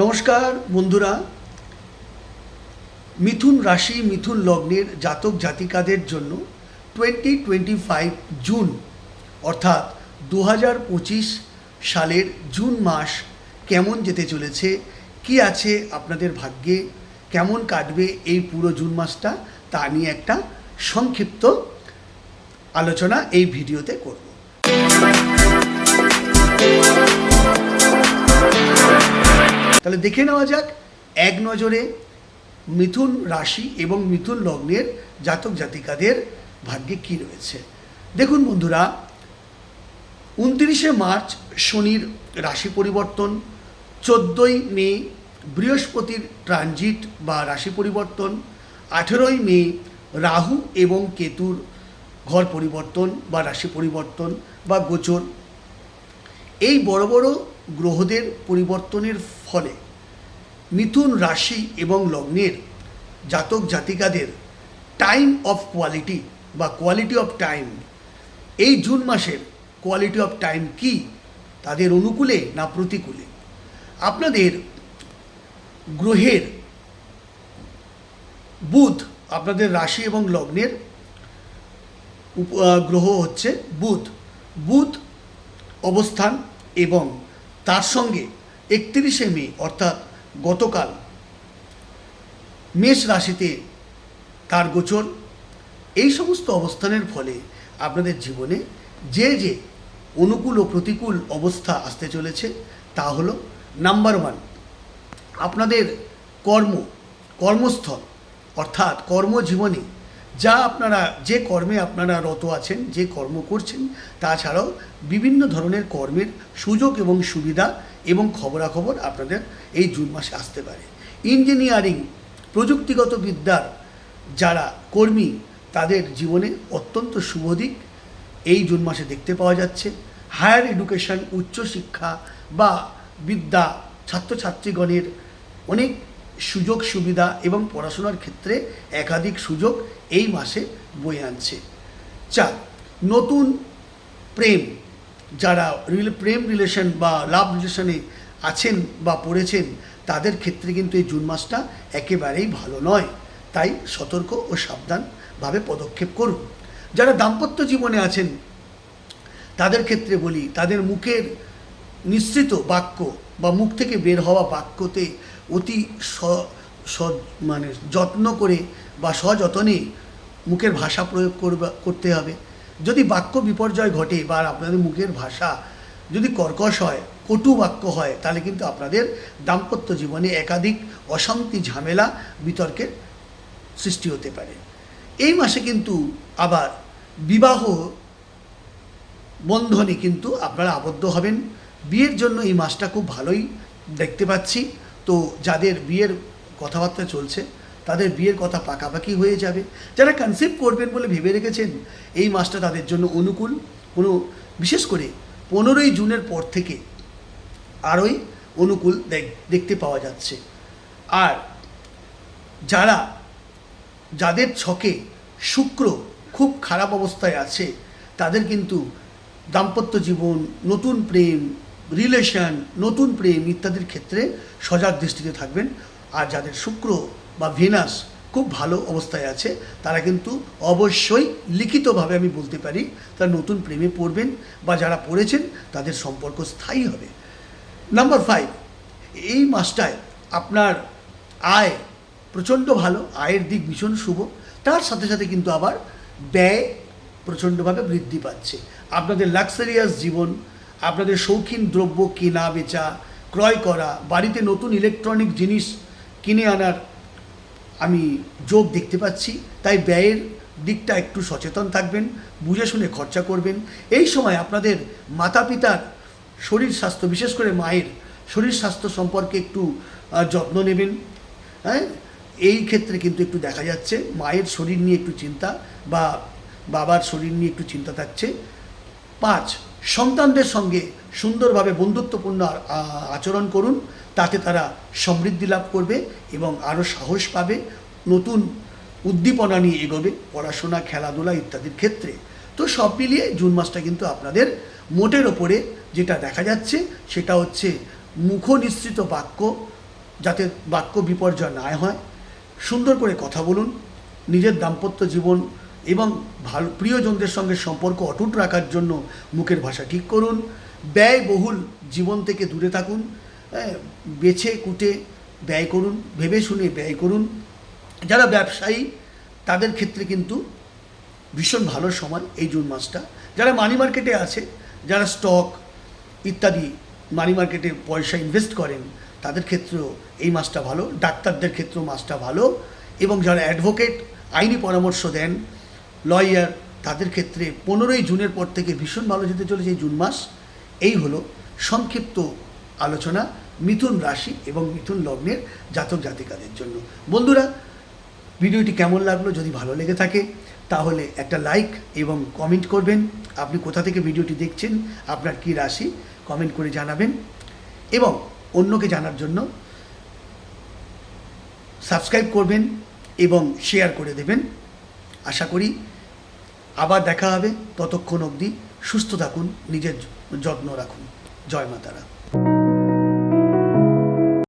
নমস্কার বন্ধুরা। মিথুন রাশি, মিথুন লগ্নের জাতক জাতিকাদের জন্য টোয়েন্টি টোয়েন্টি ফাইভ জুন অর্থাৎ দু হাজার পঁচিশ সালের জুন মাস কেমন যেতে চলেছে, কি আছে আপনাদের ভাগ্যে, কেমন কাটবে এই পুরো জুন মাসটা, তা নিয়ে একটা সংক্ষিপ্ত আলোচনা এই ভিডিওতে করব। তাহলে দেখে নেওয়া যাক, এক নজরে মিথুন রাশি এবং মিথুন লগ্নের জাতক জাতিকাদের ভাগ্যে কি রয়েছে। দেখুন বন্ধুরা, উনত্রিশে মার্চ শনির রাশি পরিবর্তন, চোদ্দোই মে বৃহস্পতির ট্রানজিট বা রাশি পরিবর্তন, আঠেরোই মে রাহু এবং কেতুর ঘর পরিবর্তন বা রাশি পরিবর্তন বা গোচর। এই বড় বড় গ্রহদের পরিবর্তনের ফলে মিথুন রাশি এবং লগ্নের জাতক জাতিকাদের টাইম অফ কোয়ালিটি বা কোয়ালিটি অফ টাইম এই জুন মাসের কোয়ালিটি অফ টাইম কি, তাদের অনুকূলে না প্রতিকূলে? আপনাদের গ্রহের বুধ আপনাদের রাশি এবং লগ্নের গ্রহ হচ্ছে বুধ। বুধ অবস্থান এবং তার সঙ্গে একত্রিশে মে, অর্থাৎ গতকাল মেষ রাশিতে তার গোচর। এই সমস্ত অবস্থানের ফলে আপনাদের জীবনে যে যে অনুকূল ও প্রতিকূল অবস্থা আসতে চলেছে তা হলো নাম্বার ওয়ান আপনাদের কর্ম, কর্মস্থল, অর্থাৎ কর্মজীবনে যা আপনারা, যে কর্মে আপনারা রত আছেন, যে কর্ম করছেন, তাছাড়াও বিভিন্ন ধরনের কর্মের সুযোগ এবং সুবিধা এবং খবরাখবর আপনাদের এই জুন মাসে আসতে পারে। ইঞ্জিনিয়ারিং, প্রযুক্তিগত বিদ্যার যারা কর্মী, তাদের জীবনে অত্যন্ত শুভ দিক। এই জুন মাসে দেখতে পাওয়া যাচ্ছে, হায়ার এডুকেশন, উচ্চশিক্ষা বা বিদ্যা ছাত্রছাত্রীগণের অনেক সুযোগ সুবিধা এবং পড়াশোনার ক্ষেত্রে একাধিক সুযোগ এই মাসে বয়ে আনছে। চার নতুন প্রেম, যারা প্রেম রিলেশন বা লাভ রিলেশনে আছেন বা পড়েছেন, তাদের ক্ষেত্রে কিন্তু এই জুন মাসটা একেবারেই ভালো নয়। তাই সতর্ক ও সাবধানভাবে পদক্ষেপ করুন। যারা দাম্পত্য জীবনে আছেন, তাদের ক্ষেত্রে বলি, তাদের মুখের নিঃসৃত বাক্য বা মুখ থেকে বের হওয়া বাক্যতে অতি স- মানে যত্ন করে বা সযতনে মুখের ভাষা প্রয়োগ করবা, করতে হবে। যদি বাক্য বিপর্যয় ঘটে বা আপনাদের মুখের ভাষা যদি কর্কশ হয়, কটু বাক্য হয়, তাহলে কিন্তু আপনাদের দাম্পত্য জীবনে একাধিক অশান্তি, ঝামেলা, বিতর্কের সৃষ্টি হতে পারে। এই মাসে কিন্তু আবার বিবাহ বন্ধনে কিন্তু আপনারা আবদ্ধ হবেন। বিয়ের জন্য এই মাসটা খুব ভালোই দেখতে পাচ্ছি। তো যাদের বিয়ের কথাবার্তা চলছে, তাদের বিয়ের কথা পাকাপাকি হয়ে যাবে। যারা কনসেপ্ট করবেন বলে ভেবে রেখেছেন, এই মাসটা তাদের জন্য অনুকূল। কোনো বিশেষ করে পনেরোই জুনের পর থেকে আরোই অনুকূল দেখ- দেখতে পাওয়া যাচ্ছে। আর যারা, যাদের ছকে শুক্র খুব খারাপ অবস্থায় আছে, তাদের কিন্তু দাম্পত্য জীবন, নতুন প্রেম রিলেশন, নতুন প্রেম ইত্যাদির ক্ষেত্রে সজাগ দৃষ্টিতে থাকবেন। আর যাদের শুক্র বা ভেনাস খুব ভালো অবস্থায় আছে, তারা কিন্তু অবশ্যই লিখিতভাবে আমি বলতে পারি, তারা নতুন প্রেমে পড়বেন বা যারা পড়েছেন, তাদের সম্পর্ক স্থায়ী হবে। নাম্বার ফাইভ এই মাসটায় আপনার আয় প্রচণ্ড ভালো, আয়ের দিক ভীষণ শুভ। তার সাথে সাথে কিন্তু আবার ব্যয় প্রচণ্ডভাবে বৃদ্ধি পাচ্ছে। আপনাদের লাক্সারিয়াস জীবন আপনাদের শৌখিন দ্রব্য কেনা, বেচা, ক্রয় করা, বাড়িতে নতুন ইলেকট্রনিক জিনিস কিনে আনার আমি যোগ দেখতে পাচ্ছি। তাই ব্যয়ের দিকটা একটু সচেতন থাকবেন, বুঝে শুনে খরচা করবেন। এই সময় আপনাদের মাতা পিতার শরীর স্বাস্থ্য, বিশেষ করে মায়ের শরীর স্বাস্থ্য সম্পর্কে একটু যত্ন নেবেন। হ্যাঁ? এই ক্ষেত্রে কিন্তু একটু দেখা যাচ্ছে, মায়ের শরীর নিয়ে একটু চিন্তা বা বাবার শরীর নিয়ে একটু চিন্তা থাকছে। পাঁচ সন্তানদের সঙ্গে সুন্দরভাবে বন্ধুত্বপূর্ণ আচরণ করুন, তাতে তারা সমৃদ্ধি লাভ করবে এবং আরও সাহস পাবে, নতুন উদ্দীপনা নিয়ে এগোবে, পড়াশোনা, খেলাধুলা ইত্যাদির ক্ষেত্রে। তো সব মিলিয়ে জুন মাসটা কিন্তু আপনাদের মোটের ওপরে যেটা দেখা যাচ্ছে, সেটা হচ্ছে মুখনিসৃত বাক্য, যাতে বাক্য বিপর্যয় না হয়। সুন্দর করে কথা বলুন, নিজের দাম্পত্য জীবন এবং ভালো প্রিয়জনদের সঙ্গে সম্পর্ক অটুট রাখার জন্য মুখের ভাষা ঠিক করুন ব্যয়বহুল জীবন থেকে দূরে থাকুন হ্যাঁ, বেছে কুটে ব্যয় করুন ভেবে শুনে ব্যয় করুন। যারা ব্যবসায়ী তাদের ক্ষেত্রে কিন্তু ভীষণ ভালো সময় এই জুন মাসটা। যারা মানি মার্কেটে আছে যারা স্টক ইত্যাদি মানি মার্কেটে পয়সা ইনভেস্ট করেন তাদের ক্ষেত্রেও এই মাসটা ভালো। ডাক্তারদের ক্ষেত্রেও মাসটা ভালো। এবং যারা অ্যাডভোকেট আইনি পরামর্শ দেন লয়ার তাদের ক্ষেত্রে পনেরোই জুনের পর থেকে ভীষণ ভালো যেতে চলেছে এই জুন মাস। এই হলো সংক্ষিপ্ত আলোচনা মিথুন রাশি এবং মিথুন লগ্নের জাতক জাতিকাদের জন্য। বন্ধুরা, ভিডিওটি কেমন লাগল যদি ভালো লেগে থাকে, তাহলে একটা লাইক এবং কমেন্ট করবেন। আপনি কোথা থেকে ভিডিওটি দেখছেন, আপনার কী রাশি, কমেন্ট করে জানাবেন। এবং অন্যকে জানার জন্য সাবস্ক্রাইব করবেন এবং শেয়ার করে দেবেন। আশা করি আবার দেখা হবে ততক্ষণ অবধি সুস্থ থাকুন নিজের যত্ন রাখুন। জয় মাতারা।